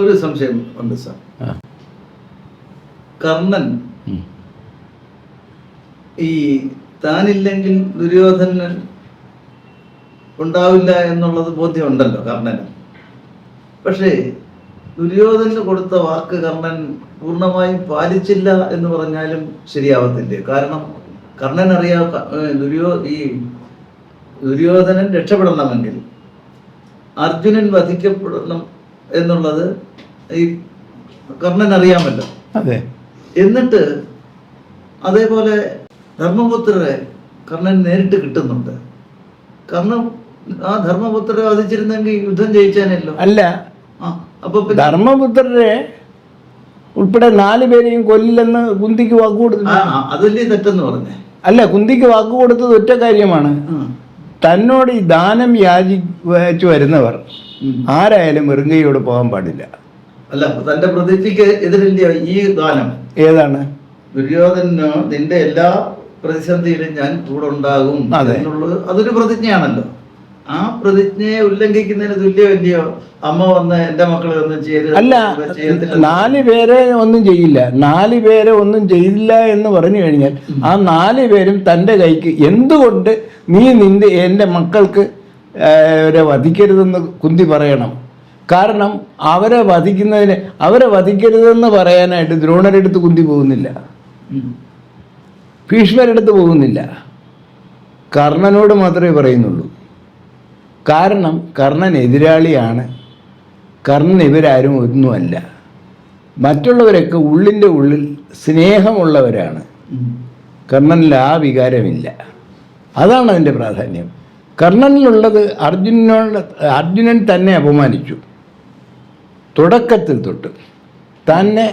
ഒരു സംശയം ഉണ്ട് സാർ. കർണൻ ഈ താനില്ലെങ്കിൽ ദുര്യോധനൻ ഉണ്ടാവില്ല എന്നുള്ളത് ബോധ്യമുണ്ടല്ലോ കർണന്. പക്ഷേ ദുര്യോധനന് കൊടുത്ത വാക്ക് കർണൻ പൂർണമായും പാലിച്ചില്ല എന്ന് പറഞ്ഞാലും ശരിയാവത്തില്ലേ. കാരണം കർണൻ അറിയാ ദുര്യോ ഈ ദുര്യോധനൻ രക്ഷപ്പെടണമെങ്കിൽ അർജുനൻ വധിക്കപ്പെടണം എന്നുള്ളത് ഈ കർണൻ അറിയാമല്ലോ. അതെ. എന്നിട്ട് അതേപോലെ ധർമ്മപുത്രരെ കർണൻ നേരിട്ട് കിട്ടുന്നുണ്ട്. കർണൻ ആ ധർമ്മപുത്രരെ വധിച്ചിരുന്നെങ്കിൽ യുദ്ധം ജയിച്ചാനല്ലോ. അല്ല. അപ്പൊ ധർമ്മപുത്രരെ ഉൾപ്പെടെ നാല് പേരെയും കൊല്ലില്ലെന്ന് കുന്തിക്ക് വാക്ക് കൊടുത്തു അതല്ലേ തെറ്റെന്ന് പറഞ്ഞേ. അല്ല കുന്തിക്ക് വാക്ക് കൊടുത്തത് ഒറ്റ കാര്യമാണ്. തന്നോട് ഈ ദാനം യാചിച്ചു വരുന്നവർ. ആരായാലും വെറുങ്കയോട് പോകാൻ പാടില്ല. അല്ല തന്റെ പ്രതിജ്ഞയ്ക്ക് എതിരില്ല ഈ ഗാനം. ഏതാണ്? ദുര്യോധനോ നിന്റെ എല്ലാ പ്രതിസന്ധിയിലും ഞാൻ കൂടെ ഉണ്ടാകും. എന്നുള്ളത് അതൊരു പ്രതിജ്ഞയാണല്ലോ. ആ പ്രതിജ്ഞയെ ഉല്ലംഘിക്കുന്നതിന് തുല്യമല്ലയോ? അമ്മ വന്ന് എന്റെ മക്കളെ ഒന്നും ചെയ്ത് അല്ല നാല് പേരെ ഒന്നും ചെയ്യില്ല. നാല് പേരെ ഒന്നും ചെയ്യില്ല എന്ന് പറഞ്ഞു കഴിഞ്ഞാൽ ആ നാല് പേരും തന്റെ കൈക്ക് എന്തുകൊണ്ട് നീ നിന്റെ എന്റെ മക്കൾക്ക് അവരെ വധിക്കരുതെന്ന് കുന്തി പറയണം. കാരണം അവരെ വധിക്കുന്നതിന് അവരെ വധിക്കരുതെന്ന് പറയാനായിട്ട് ദ്രോണരെടുത്ത് കുന്തി പോകുന്നില്ല. ഭീഷ്മരെടുത്ത് പോകുന്നില്ല. കർണനോട് മാത്രമേ പറയുന്നുള്ളൂ. കാരണം കർണൻ എതിരാളിയാണ്. കർണൻ ഇവരാരും ഒന്നുമല്ല. മറ്റുള്ളവരൊക്കെ ഉള്ളിന്റെ ഉള്ളിൽ സ്നേഹമുള്ളവരാണ്. കർണനിൽ ആ വികാരമില്ല. അതാണ് അതിന്റെ പ്രാധാന്യം. കർണനിലുള്ളത് അർജുനനോട് അർജുനൻ തന്നെ അപമാനിച്ചു. തുടക്കത്തിൽ തൊട്ട് തന്നെ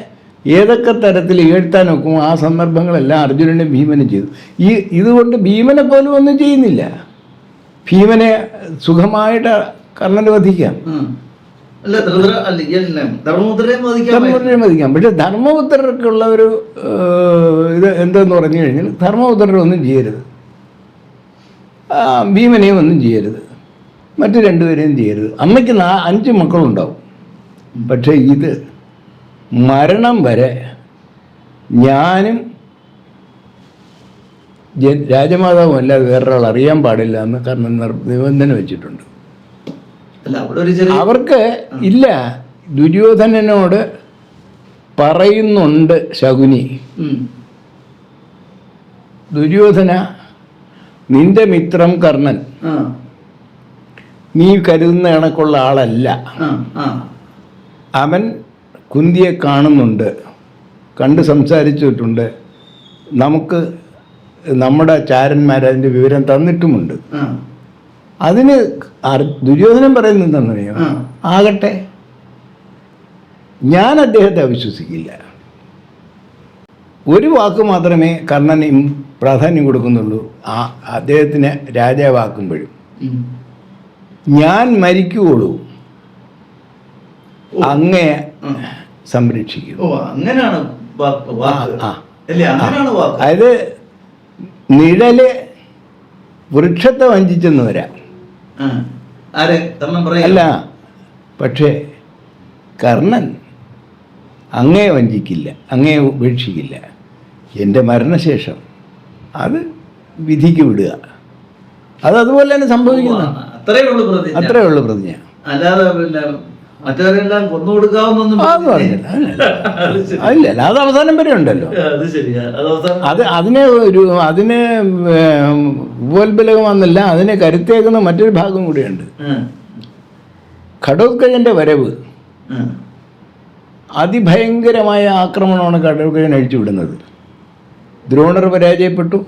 ഏതൊക്കെ തരത്തിൽ ഏഴ്ത്താൻ നോക്കും ആ സന്ദർഭങ്ങളെല്ലാം അർജുനനും ഭീമനും ചെയ്തു. ഈ ഇതുകൊണ്ട് ഭീമനെ പോലും ഒന്നും ചെയ്യുന്നില്ല. ഭീമനെ സുഖമായിട്ട് കർണന് വധിക്കാം. ധർമ്മപുത്രനെ വധിക്കാം. പക്ഷെ ധർമ്മപുത്രർക്കുള്ള ഒരു ഇത് എന്തെന്ന് പറഞ്ഞു കഴിഞ്ഞാൽ ധർമ്മപുത്രരെ ഒന്നും ചെയ്യരുത്. ഭീമനെയും ഒന്നും ചെയ്യരുത്. മറ്റു രണ്ടുപേരെയും ചെയ്യരുത്. അമ്മയ്ക്ക് നാ അഞ്ച് മക്കളുണ്ടാവും. പക്ഷേ ഇത് മരണം വരെ ഞാനും ജ- രാജമാതാവും അല്ല വേറൊരാൾ അറിയാൻ പാടില്ല എന്ന് കാരണം നിബന്ധന വെച്ചിട്ടുണ്ട്. അവർക്ക് ഇല്ല. ദുര്യോധനനോട് പറയുന്നുണ്ട് ശകുനി. ദുര്യോധന നിന്റെ മിത്രം കർണൻ. നീ കരുതുന്ന കണക്കുള്ള ആളല്ല. അവൻ കുന്തിയെ കാണുന്നുണ്ട്. കണ്ട് സംസാരിച്ചിട്ടുണ്ട്. നമുക്ക് നമ്മുടെ ചാരന്മാർ അതിന്റെ വിവരം തന്നിട്ടുമുണ്ട്. അതിന് ദുര്യോധനം പറയുന്നത് എന്താണെന്നറിയോ. ആകട്ടെ. ഞാൻ അദ്ദേഹത്തെ അവിശ്വസിക്കില്ല. ഒരു വാക്ക് മാത്രമേ കർണൻ പ്രാധാന്യം കൊടുക്കുന്നുള്ളൂ. ആ അദ്ദേഹത്തിന് രാജാവാക്കുമ്പോഴും. ഞാൻ മരിക്കുള്ളൂ അങ്ങേ. സംരക്ഷിക്കും. അങ്ങനെയാണ് അതായത് നിഴൽ വൃക്ഷത്തെ വഞ്ചിച്ചെന്ന് വരാം. അല്ല പക്ഷേ കർണൻ അങ്ങേ വഞ്ചിക്കില്ല അങ്ങേ ഉപേക്ഷിക്കില്ല. എന്റെ മരണശേഷം അത് വിധിക്ക് വിടുക. അത് അതുപോലെ തന്നെ സംഭവിക്കുന്നു. അത്രേ ഉള്ളൂ പ്രതിജ്ഞ. അത്രേ ഉള്ളൂ പ്രതിജ്ഞ. അല്ലാതെ പിന്നെ മറ്റവരെല്ലാം കൊന്നു കൊടുക്കാവുന്നൊന്നും അത് അവസാനം വരെ ഉണ്ടല്ലോ. അത് അതിനെ ഒരു അതിനെ ഏം, ഉപോത്ബലകം അതിനെ കരുത്തേക്കുന്ന മറ്റൊരു ഭാഗം കൂടിയുണ്ട്. ആ. വരവ്. അതിഭയങ്കരമായ ആക്രമണമാണ് ഘടോത്കജൻ അഴിച്ചുവിടുന്നത്. ദ്രോണർ പരാജയപ്പെട്ടു.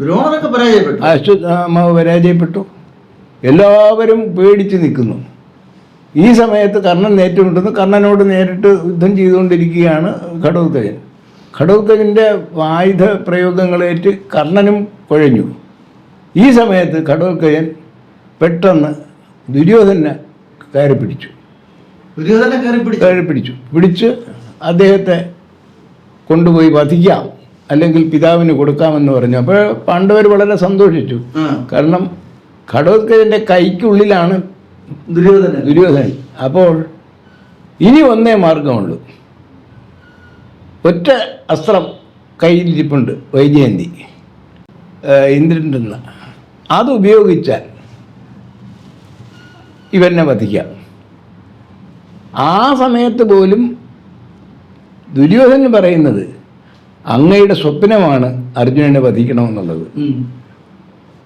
ദ്രോണരൊക്കെ പരാജയപ്പെട്ടു. അശ്വത്ഥാമാവ് പരാജയപ്പെട്ടു. എല്ലാവരും പേടിച്ച് നിൽക്കുന്നു. ഈ സമയത്ത് കർണൻ നേറ്റുമുട്ടുന്നു കർണനോട് നേരിട്ട് യുദ്ധം ചെയ്തുകൊണ്ടിരിക്കുകയാണ് ഘടോത്കജൻ ഘടോത്കജന്റെ ആയുധ പ്രയോഗങ്ങളേറ്റ് കർണനും കുഴഞ്ഞു. ഈ സമയത്ത് ഘടോത്കജൻ പെട്ടെന്ന് ദുര്യോധനെ കയറി പിടിച്ചു. ദുര്യോധനെ കയറി പിടിച്ചു. കയറി പിടിച്ചു. പിടിച്ച് അദ്ദേഹത്തെ കൊണ്ടുപോയി വധിക്കാം. അല്ലെങ്കിൽ പിതാവിന് കൊടുക്കാമെന്ന് പറഞ്ഞു. അപ്പോൾ പാണ്ഡവർ വളരെ സന്തോഷിച്ചു. കാരണം ഘടോത്കജന്റെ കൈക്കുള്ളിലാണ് ദുര്യോധനൻ. ദുര്യോധനൻ. അപ്പോൾ ഇനി ഒന്നേ മാർഗമുള്ളൂ ഒറ്റ അസ്ത്രം കയ്യിലിരിപ്പുണ്ട് വൈജയന്തി. ഇന്ദ്രന്റെ അത് ഉപയോഗിച്ചാൽ ഇവനെ വധിക്കാം. ആ സമയത്ത് പോലും ദുര്യോധനൻ പറയുന്നത് അങ്ങയുടെ സ്വപ്നമാണ് അർജുനനെ വധിക്കണമെന്നുള്ളത്.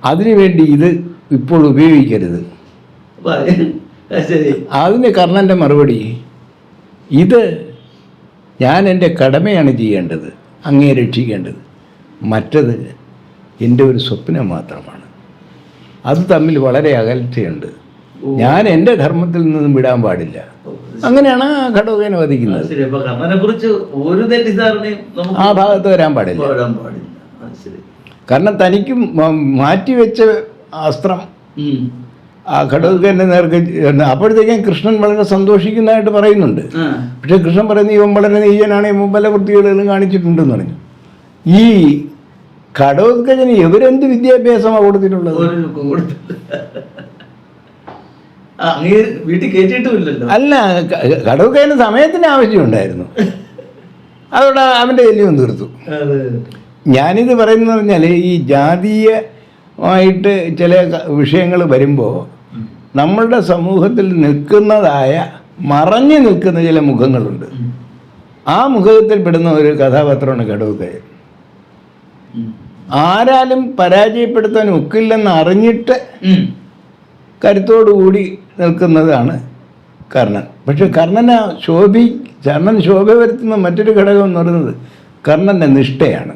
അതിനുവേണ്ടി ഇത് ഇപ്പോൾ ഉപയോഗിക്കരുത്. അതിന് കർണന്റെ മറുപടി ഇത് ഞാൻ എന്റെ കടമയാണ് ചെയ്യേണ്ടത് അങ്ങേ രക്ഷിക്കേണ്ടത്. മറ്റത് എന്റെ ഒരു സ്വപ്നം മാത്രമാണ്. അത് തമ്മിൽ വളരെ അകൽച്ചയുണ്ട്. ഞാൻ എന്റെ ധർമ്മത്തിൽ നിന്നും വിടാൻ പാടില്ല. അങ്ങനെയാണ് ഘടകനെ വധിക്കുന്നത്. ആ ഭാഗത്ത് വരാൻ പാടില്ല. കാരണം തനിക്ക് മാറ്റി വെച്ച അസ്ത്രം ആ ഘടകന്റെ നേർക്ക് അപ്പോഴത്തേക്കും കൃഷ്ണൻ വളരെ സന്തോഷിക്കുന്നതായിട്ട് പറയുന്നുണ്ട്. പക്ഷെ കൃഷ്ണൻ പറയുന്ന ഇവൻ വളരെ നീചനാണ് ഇവൻ പല വൃത്തികളും കാണിച്ചിട്ടുണ്ടെന്ന് പറഞ്ഞു. ഈ ഘടോത്കജന് ഇവരെന്ത് വിദ്യാഭ്യാസമാണ് കൊടുത്തിട്ടുള്ളത് ഒരു ചുക്കും കൊടുത്തില്ല ആ, അങ്ങ് വീട്ടിൽ കയറ്റിയിട്ടുമില്ലല്ലോ അല്ല ഘടോത്കജന് സമയത്തിന് ആവശ്യമുണ്ടായിരുന്നു അതോടെ അവന്റെ ശല്യവും തീർത്തു. ഞാനിത് പറയുന്നത് പറഞ്ഞാൽ ഈ ജാതീയമായിട്ട് ചില വിഷയങ്ങൾ വരുമ്പോൾ നമ്മളുടെ സമൂഹത്തിൽ നിൽക്കുന്നതായ മറഞ്ഞു നിൽക്കുന്ന ചില മുഖങ്ങളുണ്ട്. ആ മുഖത്തിൽ പെടുന്ന ഒരു കഥാപാത്രമാണ് കടവുകയൻ ആരാലും പരാജയപ്പെടുത്താൻ ഒക്കില്ലെന്ന് അറിഞ്ഞിട്ട്. കരുത്തോടുകൂടി നിൽക്കുന്നതാണ് കർണൻ. പക്ഷെ കർണനെ ശോഭി കർണൻ ശോഭ വരുത്തുന്ന മറ്റൊരു ഘടകം എന്ന് പറയുന്നത് കർണന്റെ നിഷ്ഠയാണ്.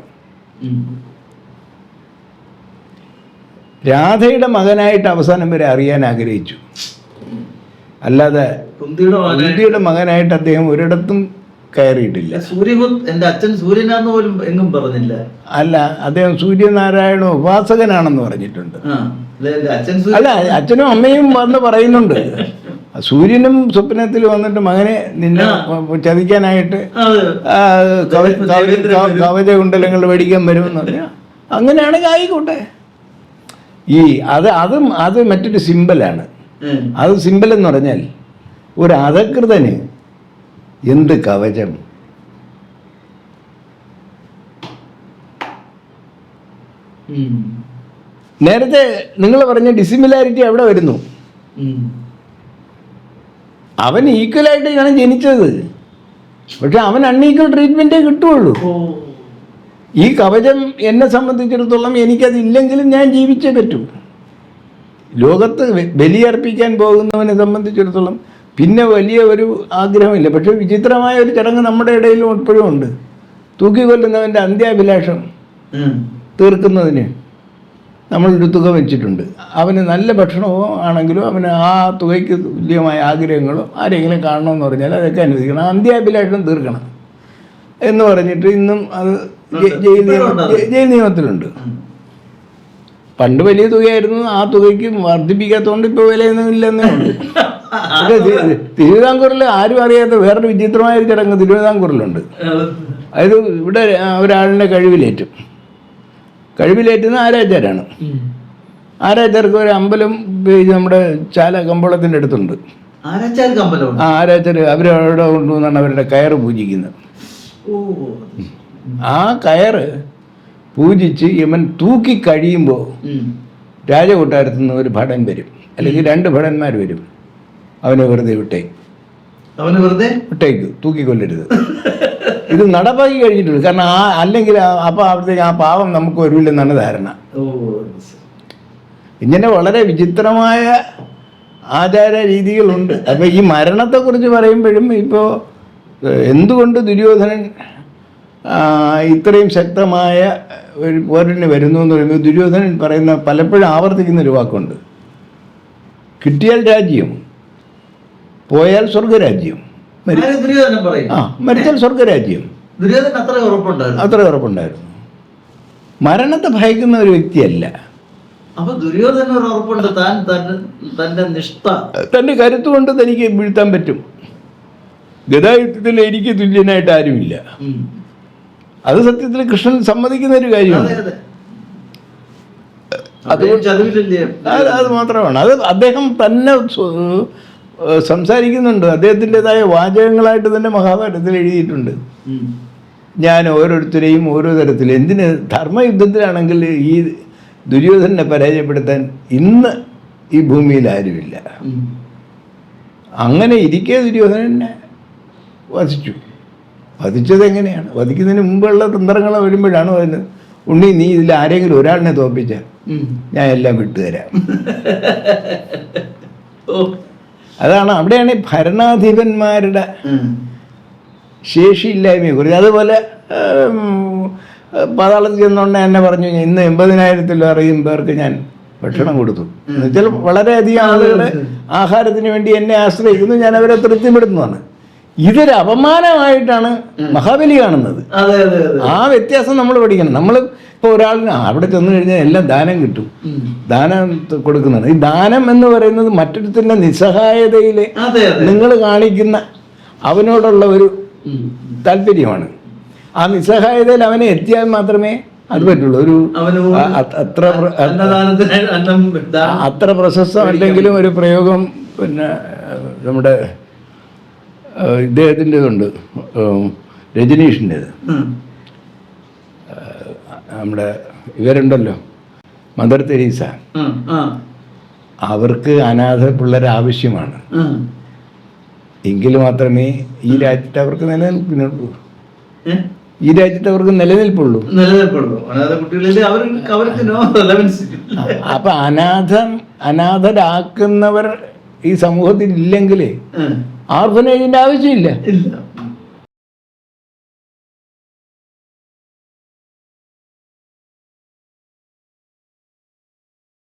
രാധയുടെ മകനായിട്ട് അവസാനം വരെ അറിയാൻ ആഗ്രഹിച്ചു. അല്ലാതെ കുന്തിയുടെ മകനെ മകനായിട്ട് അദ്ദേഹം ഒരിടത്തും കയറിയിട്ടില്ല. അച്ഛൻ സൂര്യനാന്ന് പോലും എങ്ങും പറഞ്ഞില്ല. അല്ല അദ്ദേഹം സൂര്യനാരായണ ഉപാസകനാണെന്ന് പറഞ്ഞിട്ടുണ്ട്. അല്ല, അച്ഛനും അമ്മയും വന്ന് പറയുന്നുണ്ട്. സൂര്യനും സ്വപ്നത്തിൽ വന്നിട്ട് മകനെ നിന്നെ ചതിക്കാനായിട്ട് കവച കുണ്ടലങ്ങൾ മേടിക്കാൻ വരുമെന്ന് പറഞ്ഞാൽ അങ്ങനെയാണെങ്കിൽ ആയിക്കോട്ടെ. ഈ അത് അതും അത് മറ്റൊരു സിമ്പലാണ്. അത് സിമ്പൽ എന്ന് പറഞ്ഞാൽ ഒരു അധകൃതന് എന്ത് കവചം? ഉം. നേരത്തെ നിങ്ങൾ പറഞ്ഞ ഡിസിമിലാരിറ്റി അവിടെ വരുന്നു. അവൻ ഈക്വലായിട്ടാണ് ജനിച്ചത്. പക്ഷെ അവൻ അൺഈക്വൽ ട്രീറ്റ്മെന്റേ കിട്ടുള്ളൂ. ഈ കവചം എന്നെ സംബന്ധിച്ചിടത്തോളം എനിക്കതില്ലെങ്കിലും ഞാൻ ജീവിച്ചേ പറ്റൂ. ലോകത്ത് ബലിയർപ്പിക്കാൻ പോകുന്നവനെ സംബന്ധിച്ചിടത്തോളം പിന്നെ വലിയ ഒരു ആഗ്രഹമില്ല. പക്ഷെ വിചിത്രമായ ഒരു ചടങ്ങ് നമ്മുടെ ഇടയിലും ഇപ്പോഴും ഉണ്ട്. തൂക്കിക്കൊല്ലുന്നവന്റെ അന്ത്യാഭിലാഷം. തീർക്കുന്നതിന്. നമ്മളൊരു തുക വെച്ചിട്ടുണ്ട്. അവന് നല്ല ഭക്ഷണമോ ആണെങ്കിലും അവന് ആ തുകയ്ക്ക് തുല്യമായ ആഗ്രഹങ്ങളോ ആരെങ്കിലും കാണണമെന്ന് പറഞ്ഞാൽ അതൊക്കെ അനുവദിക്കണം. അന്ത്യാഭിലാഷം തീർക്കണം. എന്ന് പറഞ്ഞിട്ട് ഇന്നും അത് ജയിൽ നിയമ- ജയിൽ നിയമത്തിലുണ്ട്. പണ്ട് വലിയ തുകയായിരുന്നു. ആ തുകയ്ക്ക് വർദ്ധിപ്പിക്കാത്തതുകൊണ്ട് ഇപ്പോൾ വിലയൊന്നും ഇല്ലെന്നേ ഉള്ളൂ. തിരുവിതാംകൂറിൽ ആരും അറിയാത്ത വേറൊരു വിചിത്രമായ ഒരു ചടങ്ങ് തിരുവിതാംകൂറിലുണ്ട്. അത് അതായത് ഇവിടെ ഒരാളിനെ കഴിവിലേറ്റും. കഴിവിലേറ്റുന്ന ആരാച്ചാരാണ് ആരാചാർക്ക് ആരാച്ചാർക്ക് ഒരു അമ്പലം നമ്മുടെ ചാല കമ്പോളത്തിന്റെ അടുത്തുണ്ട്. ആരാച്ചാർ അവരവിടെ കൊണ്ടുവന്നാണ് അവരുടെ കയറ് പൂജിക്കുന്നത്. ആ കയറ് പൂജിച്ച് ഇവൻ തൂക്കി കഴിയുമ്പോൾ ഉം. രാജകൊട്ടാരത്തു നിന്ന് ഒരു ഭടൻ വരും. അല്ലെങ്കിൽ രണ്ട് ഭടന്മാർ വരും. അവനെ വെറുതെ വിട്ടേ. അവന് വെറുതെ വിട്ടേക്ക് തൂക്കിക്കൊല്ലരുത്. ഇത് നടപ്പാക്കി കഴിഞ്ഞിട്ടുണ്ട്. കാരണം ആ അല്ലെങ്കിൽ അപ്പൊ അപ്പോൾ അവിടത്തേക്ക് ആ പാവം നമുക്ക് വരില്ലെന്നാണ് ധാരണ. ഇങ്ങനെ വളരെ വിചിത്രമായ ആചാര രീതികളുണ്ട്. അപ്പോൾ ഈ മരണത്തെക്കുറിച്ച് പറയുമ്പോഴും ഇപ്പോ എന്തുകൊണ്ട് ദുര്യോധനൻ ഇത്രയും ശക്തമായ ഒരു പോരിന് വരുന്നു എന്ന് പറയുമ്പോൾ ദുര്യോധനൻ പറയുന്ന പലപ്പോഴും ആവർത്തിക്കുന്ന ഒരു വാക്കുണ്ട്. കിട്ടിയാൽ രാജ്യം. പോയാൽ സ്വർഗരാജ്യം ആ മരിച്ചാൽ സ്വർഗരാജ്യം അത്ര ഉറപ്പുണ്ടായിരുന്നു മരണത്തെ ഭയക്കുന്ന ഒരു വ്യക്തിയല്ല. അപ്പൊ ദുര്യോധന ഒരു ഉറപ്പുണ്ട്. താൻ തന്റെ തന്റെ നിഷ്ഠ. തന്റെ കരുത്തുകൊണ്ട് തനിക്ക് വീഴ്ത്താൻ പറ്റും. ഗതായുദ്ധത്തിൽ എനിക്ക് തുല്യനായിട്ട് ആരുമില്ല. അത് സത്യത്തിൽ കൃഷ്ണൻ സമ്മതിക്കുന്ന ഒരു കാര്യമാണ്. അതെ അതെ. മാത്രമാണ്. അത് അദ്ദേഹം തന്നെ സംസാരിക്കുന്നുണ്ട്. അദ്ദേഹത്തിന്റെതായ വാചകങ്ങളായിട്ട് തന്നെ മഹാഭാരതത്തിൽ എഴുതിയിട്ടുണ്ട്. ഞാൻ ഓരോരുത്തരെയും ഓരോ തരത്തിൽ എന്തിന് ധർമ്മയുദ്ധത്തിലാണെങ്കിൽ ഈ ദുര്യോധനെ പരാജയപ്പെടുത്താൻ ഇന്ന് ഈ ഭൂമിയിൽ ആരുമില്ല. അങ്ങനെ ഇരിക്കെ ദുര്യോധനനെ വധിച്ചു. വധിച്ചത് എങ്ങനെയാണ്? വധിക്കുന്നതിന് മുമ്പുള്ള തന്ത്രങ്ങൾ വരുമ്പോഴാണ് പറയുന്നത് ഉണ്ണി നീ ഇതിൽ ആരെങ്കിലും ഒരാളിനെ തോപ്പിച്ച ഞാൻ എല്ലാം വിട്ടുതരാം. ഓ. അതാണ്. അവിടെയാണ് ഭരണാധിപന്മാരുടെ. ശേഷിയില്ലായ്മയെ കുറിച്ച്. അതുപോലെ പാതാളത്തിൽ ചെന്നുകൊണ്ട് എന്നെ പറഞ്ഞു ഇന്ന് എൺപതിനായിരത്തിലറിയും പേർക്ക് ഞാൻ ഭക്ഷണം കൊടുത്തു. എന്നുവെച്ചാൽ വളരെയധികം ആളുകൾ ആഹാരത്തിന് വേണ്ടി എന്നെ ആശ്രയിക്കുന്നു. ഞാൻ അവരെ തൃപ്തിപ്പെടുത്തുന്നതാണ്. ഇതൊരു അപമാനമായിട്ടാണ് മഹാബലി കാണുന്നത്. ആ വ്യത്യാസം നമ്മൾ പഠിക്കണം. നമ്മൾ ഇപ്പോൾ ഒരാളിന് അവിടെ ചെന്ന് കഴിഞ്ഞാൽ എല്ലാം ദാനം കിട്ടും. ദാനം കൊടുക്കുന്നതാണ്. ഈ ദാനം എന്ന് പറയുന്നത് മറ്റൊരുത്തിന്റെ നിസ്സഹായതയിലെ നിങ്ങൾ കാണിക്കുന്ന അവനോടുള്ള ഒരു. താല്പര്യമാണ്. ആ നിസ്സഹായതയിൽ അവനെ എത്തിയാൽ മാത്രമേ അത് പറ്റുള്ളൂ. ഒരു അത്ര. അത്ര പ്രശസ്തമല്ലെങ്കിലും ഒരു പ്രയോഗം പിന്നെ നമ്മുടെ ഇദ്ദേഹത്തിന്റെതുണ്ട്. രജനീഷിന്റെത്. നമ്മുടെ ഇവരുണ്ടല്ലോ മദർ തെരീസ. അവർക്ക് അനാഥ പിള്ളേർ ആവശ്യമാണ്. എങ്കിൽ മാത്രമേ ഈ രാജ്യത്ത് അവർക്ക് നിലനിൽപ്പിനുള്ളൂ? ഈ രാജ്യത്ത് അവർക്ക് നിലനിൽപ്പുള്ളൂ. നിലനിൽപ്പുള്ളൂ. അനാഥ കുട്ടികളിൽ അവർക്ക് അവർക്ക് അപ്പൊ അനാഥം അനാഥരാക്കുന്നവർ ഈ സമൂഹത്തിൽ ഇല്ലെങ്കിൽ ഉം. ആർഫനേജിന്റെ ആവശ്യമില്ല